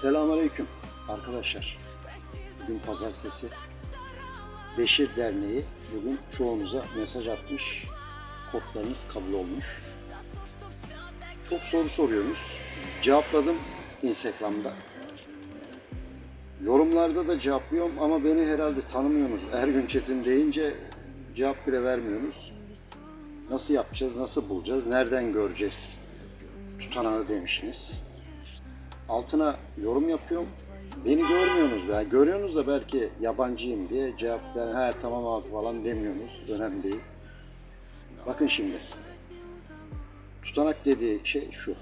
Selamünaleyküm arkadaşlar. Bugün pazartesi. Beşir Derneği bugün çoğunuza mesaj atmış. Kodlarınız kabul olmuş. Çok soru soruyorsunuz. Cevapladım Instagram'da. Yorumlarda da cevaplıyorum ama beni herhalde tanımıyorsunuz. Ergün Çetin deyince cevap bile vermiyorsunuz. Nasıl yapacağız, nasıl bulacağız, nereden göreceğiz tutanağı demişsiniz altına yorum yapıyorum. Beni görmüyorsunuz veya görüyorsunuz da belki yabancıyım diye cevap ver, he tamam abi falan demiyorsunuz. Önemli değil. Bakın şimdi. Tutanak dediği şey şu.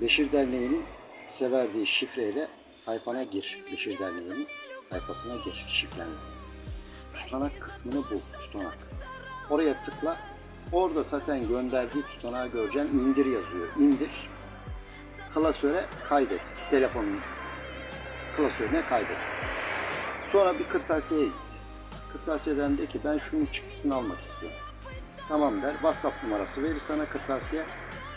Beşir Derneği'nin size verdiği şifreyle sayfana gir. Beşir Derneği'nin sayfasına gir şifrenle. Tutanak kısmını bul. Tutanak. Oraya tıkla. Orada zaten gönderdiği tutanağı göreceksin. İndir yazıyor. İndir klasöre kaydet. Telefonun klasörüne kaydet. Sonra bir kırtasiyeye git. Kırtasiyeden de ki ben şunun çıktısını almak istiyorum. Tamam der. WhatsApp numarası verir sana kırtasiye.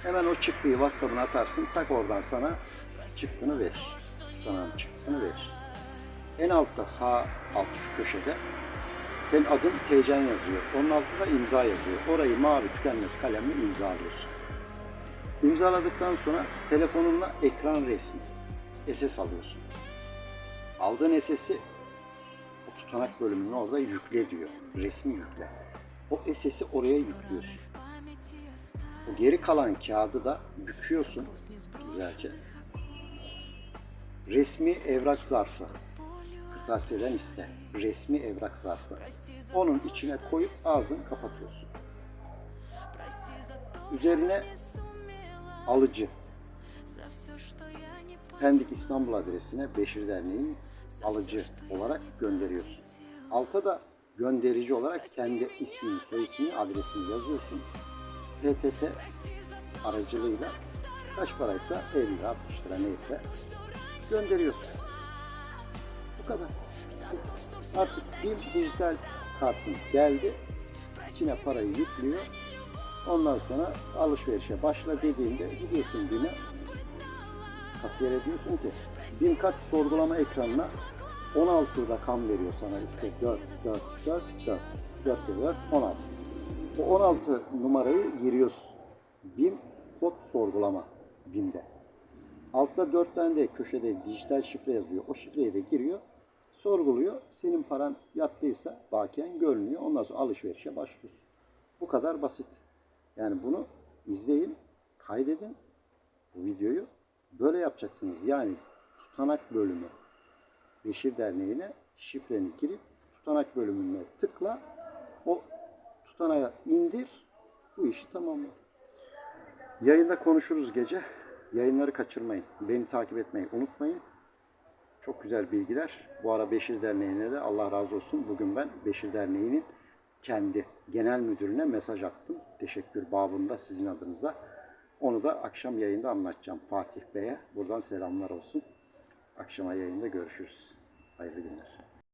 Hemen o çıktıyı WhatsApp'ına atarsın. Tak oradan sana çıktını verir. Sana çıktısını verir. En altta sağ alt köşede senin adın Teycan yazıyor. Onun altında imza yazıyor. Orayı mavi tükenmez kalemle imzalıyorsun. İmzaladıktan sonra telefonunla ekran resmi SS alıyorsun. Aldığın SS'i o tutanak bölümünün orada yükle diyor. Resmi yükle. O SS'i oraya yüklüyorsun. O geri kalan kağıdı da büküyorsun güzelce. Resmi evrak zarfı. Kırtasiyeden iste. Resmi evrak zarfı. Onun içine koyup ağzını kapatıyorsun. Üzerine alıcı. Pendik İstanbul adresine Beşir Derneği'nin alıcı olarak gönderiyorsun. Alta da gönderici olarak kendi ismini, soy adresini yazıyorsun. PTT aracılığıyla kaç paraysa 50 lira, 60 lira neyse gönderiyorsun. Bu kadar. Artık bir dijital kartın geldi. İçine parayı yüklüyor. Ondan sonra alışverişe başla dediğinde gidiyorsun BİM'e. Kasiyere diyorsun ki BİM kart sorgulama ekranına 16 rakam veriyor sana işte 4, 4, 4, 4, 4, 4, 16. O 16 numarayı giriyorsun. BİM kod sorgulama BİM'de. Altta 4 tane de köşede dijital şifre yazıyor. O şifreyi de giriyor. Sorguluyor. Senin paran yattıysa bakiyen görünüyor. Ondan sonra alışverişe başlıyorsun. Bu kadar basit. Yani bunu izleyin, kaydedin bu videoyu. Böyle yapacaksınız. Yani tutanak bölümü Beşir Derneği'ne şifreni girip tutanak bölümüne tıkla. O tutanağı indir. Bu işi tamamla. Yayında konuşuruz gece. Yayınları kaçırmayın. Beni takip etmeyi unutmayın. Çok güzel bilgiler. Bu ara Beşir Derneği'ne de Allah razı olsun. Bugün ben Beşir Derneği'nin kendi genel müdürüne mesaj attım. Teşekkür babında sizin adınıza. Onu da akşam yayında anlatacağım Fatih Bey'e. Buradan selamlar olsun. Akşama yayında görüşürüz. Hayırlı günler.